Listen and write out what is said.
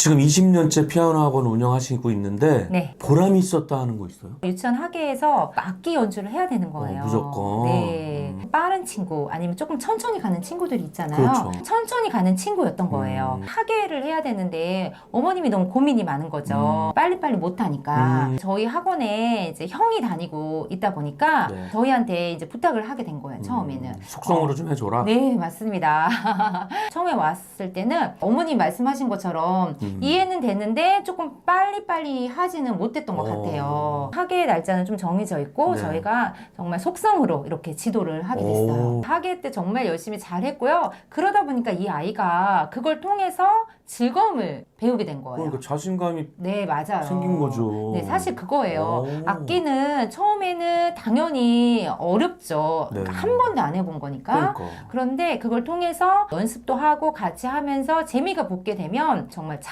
지금 20년째 피아노 학원 운영하시고 있는데 네. 보람이 있었다 하는 거 있어요? 유치원 학예에서 악기 연주를 해야 되는 거예요. 어, 무조건. 네. 음. 빠른 친구 아니면 조금 천천히 가는 친구들이 있잖아요. 그렇죠. 천천히 가는 친구였던 거예요. 음. 학예를 해야 되는데 어머님이 너무 고민이 많은 거죠. 빨리빨리 못 하니까 음. 저희 학원에 이제 형이 다니고 있다 보니까 네. 저희한테 이제 부탁을 하게 된 거예요. 처음에는. 음, 속성으로 어. 좀 해줘라. 네, 맞습니다. 처음에 왔을 때는 어머님 말씀하신 것처럼 음. 이해는 됐는데 조금 빨리빨리 하지는 못했던 것 어. 같아요. 학예 날짜는 좀 정해져 있고 네. 저희가 정말 속성으로 이렇게 지도를 하게 됐어요. 오. 학예 때 정말 열심히 잘했고요. 그러다 보니까 이 아이가 그걸 통해서 즐거움을 배우게 된 거예요. 그러니까 자신감이 네, 맞아요. 생긴 거죠. 네, 사실 그거예요. 오. 악기는 처음에는 당연히 어렵죠. 네. 한 번도 안 해본 거니까. 그러니까. 그런데 그걸 통해서 연습도 하고 같이 하면서 재미가 붙게 되면 정말 잘